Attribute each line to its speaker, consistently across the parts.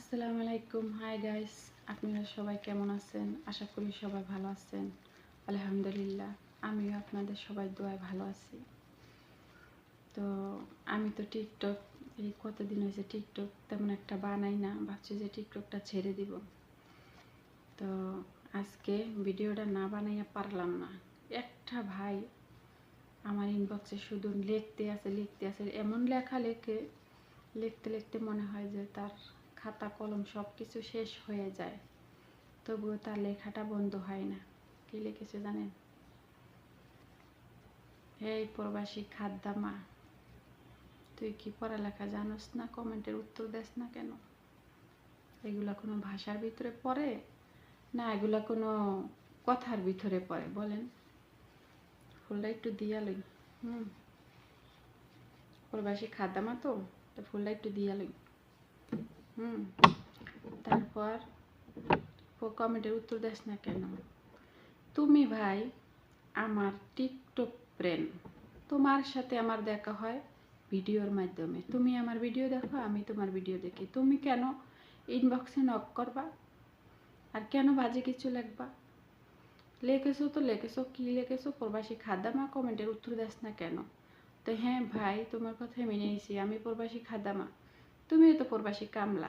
Speaker 1: আসসালামু আলাইকুম। Hi guys আপনারা সবাই কেমন আছেন? আশা করি সবাই ভালো আছেন। আলহামদুলিল্লাহ, আমিও আপনাদের সবাই দোয়ায় ভালো আছি। তো আমি তো টিকটক এই কতদিন হয়েছে টিকটক তেমন একটা বানাই না, ভাবছি যে টিকটকটা ছেড়ে দিব। তো আজকে ভিডিওটা না বানাইয়া পারলাম না। একটা ভাই আমার ইনবক্সে শুধু লিখতে আছে লিখতে আছে, এমন লেখা লেখে, লিখতে লিখতে মনে হয় যে তার খাতা, কলম সব কিছু শেষ হয়ে যায়। তবুও তার লেখাটা বন্ধ হয় না। কি লিখেছে জানেন? এই প্রবাসী খাদ্দামা তুই কি পড়ালেখা জানোস না? কমেন্টের উত্তর দেস না কেন? এগুলা কোনো ভাষার ভিতরে পড়ে? না, এগুলা কোনো কথার ভিতরে পড়ে? বলেন। ফুলটা একটু দিয়ালই। হুম। প্রবাসী খাদ্দামা তো তো ফুলটা একটু দিয়ালই। হুম। তারপর কমেন্টের উত্তর দেস না কেন? তুমি ভাই, আমার টিকটক ফ্রেন্ড তোমার সাথে আমার দেখা হয় ভিডিওর মাধ্যমে। তুমি আমার ভিডিও দেখো, আমি তোমার ভিডিও দেখি। তুমি কেন ইনবক্সে নক করবা? আর কেন বাজে কিছু লিখবা? লেখেছো তো লেখেছো, কি লেখেছো? প্রবাসী খাদ্দামা কমেন্টের উত্তর দেস না কেন? তো হ্যাঁ ভাই, তোমার কথা মেনে নিছি। আমি প্রবাসী খাদ্দামা তুমিও তো প্রবাসী কামলা।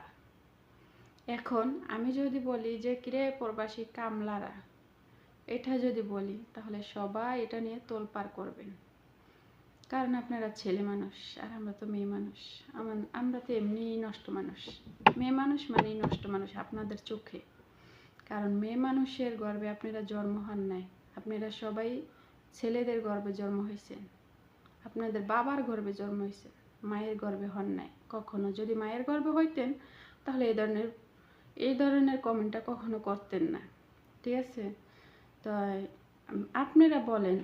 Speaker 1: এখন আমি যদি বলি যে, কিরে প্রবাসী কামলারা? এটা যদি বলি, তাহলে সবাই এটা নিয়ে তোলপার করবেন। কারণ আপনারা ছেলে মানুষ, আর আমরা তো মেয়ে মানুষ। আমার তো এমনিই নষ্ট মানুষ। মেয়ে মানুষ মানেই নষ্ট মানুষ আপনাদের চোখে। কারণ মেয়ে মানুষের গর্বে আপনারা জন্ম হন নাই। আপনারা সবাই ছেলেদের গর্বে জন্ম হয়েছেন আপনাদের বাবার গর্বে জন্ম হয়েছে মায়ের গর্বে হন নাই। কখনো যদি মায়ের গর্বে হইতেন, তাহলে এই ধরনের এই ধরনের কমেন্টটা কখনো করতেন না। ঠিক আছে? তো আপনারা বলেন,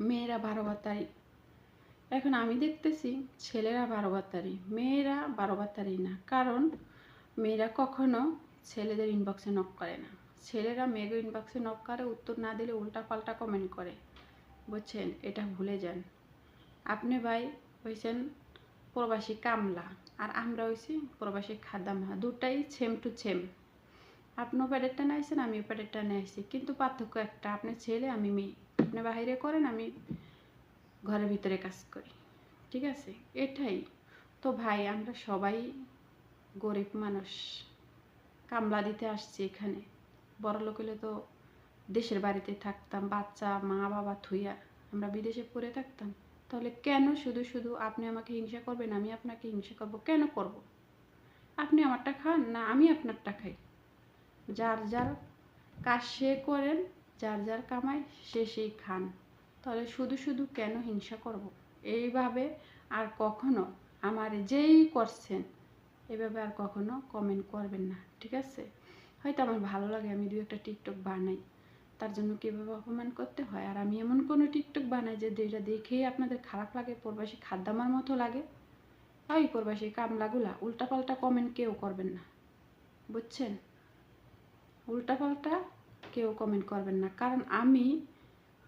Speaker 1: মেয়েরা বারো বাতারি। এখন আমি দেখতেছি ছেলেরা বারো বাতারি, মেয়েরা বারো বাতারি না। কারণ, মেয়েরা কখনো ছেলেদের ইনবক্সে নক করে না। ছেলেরা মেয়ের ইনবক্সে নক করে, উত্তর না দিলে উল্টা পাল্টা কমেন্ট করে। বুঝছেন? এটা ভুলে যান। আপনি ভাই হয়েছেন প্রবাসী কামলা। আর আমরা হয়েছি প্রবাসী খাদ্দামা দুটাই সেম টু সেম আপনিও প্যাডেরটা নিয়েছেন আমিও নিয়ে আসছি কিন্তু পার্থক্য একটা, আপনি ছেলে, আমি মেয়ে। আপনি বাইরে করেন, আমি ঘরের ভিতরে কাজ করি। ঠিক আছে? এটাই। তো ভাই, আমরা সবাই গরিব মানুষ। কামলা দিতে আসছি এখানে। বড় লোক হলে তো দেশের বাড়িতে থাকতাম, বাচ্চা মা বাবা থুইয়া। আমরা বিদেশে পড়ে থাকতাম। তাহলে কেন শুধু শুধু আপনি আমাকে হিংসা করবেন, আমি আপনাকে হিংসা করব, কেন করব? আপনি আমারটা খান না আমি আপনারটা খাই। যার যার কাজ সে করেন, যার যার কামায় সে সেই খান। তাহলে শুধু শুধু কেন হিংসা করব? এইভাবে আর কখনো আমার যেই করছেন, এভাবে আর কখনো কমেন্ট করবেন না, ঠিক আছে? হয়তো আমার ভালো লাগে, আমি দু একটা টিকটক বানাই। তার জন্য কীভাবে অপমান করতে হয়? আর আমি এমন কোনো টিকটক বানাই যে যেটা দেখেই আপনাদের খারাপ লাগে, প্রবাসী খাদ্যামার মতো লাগে? ওই প্রবাসী কামলাগুলা, উল্টাপাল্টা কমেন্ট কেউ করবেন না। বুঝছেন? উল্টাপাল্টা কেউ কমেন্ট করবেন না। কারণ আমি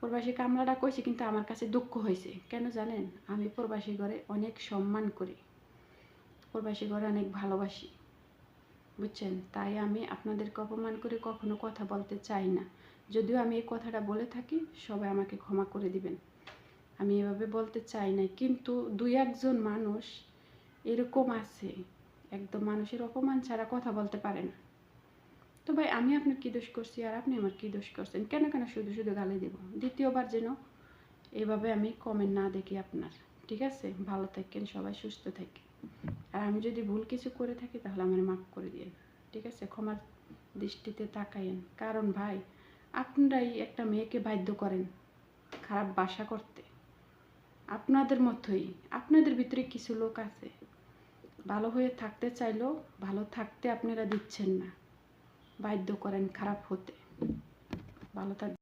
Speaker 1: প্রবাসী কামলাটা কইছি, কিন্তু আমার কাছে দুঃখ হয়েছে কেন জানেন? আমি প্রবাসী ঘরে অনেক সম্মান করি। প্রবাসী ঘরে অনেক ভালোবাসি। বুঝছেন? তাই আমি আপনাদেরকে অপমান করে কখনো কথা বলতে চাই না। যদিও আমি এই কথাটা বলে থাকি, সবাই আমাকে ক্ষমা করে দিবেন। আমি এভাবে বলতে চাই না কিন্তু দুই একজন মানুষ এরকম আছে, একদম মানুষের অপমান ছাড়া কথা বলতে পারে না। তো ভাই, আমি আপনার কী দোষ করছি আর আপনি আমার কী দোষ করছেন? কেন কেন শুধু শুধু গালি দেব? দ্বিতীয়বার যেন এভাবে আমি কমেন্ট না দেখি আপনার। ঠিক আছে? ভালো থাকেন, সবাই সুস্থ থাকেন। আর আমি যদি ভুল কিছু করে থাকি, তাহলে আমার মাফ করে দিন ঠিক আছে? ক্ষমার দৃষ্টিতে তাকাইন কারণ ভাই আপনারাই একটা মেয়েকে বাধ্য করেন খারাপ বাসা করতে। আপনাদের মতোই, আপনাদের ভিতরে কিছু লোক আছে। ভালো হয়ে থাকতে চাইলেও ভালো থাকতে আপনারা দিচ্ছেন না। বাধ্য করেন খারাপ হতে। ভালো থাক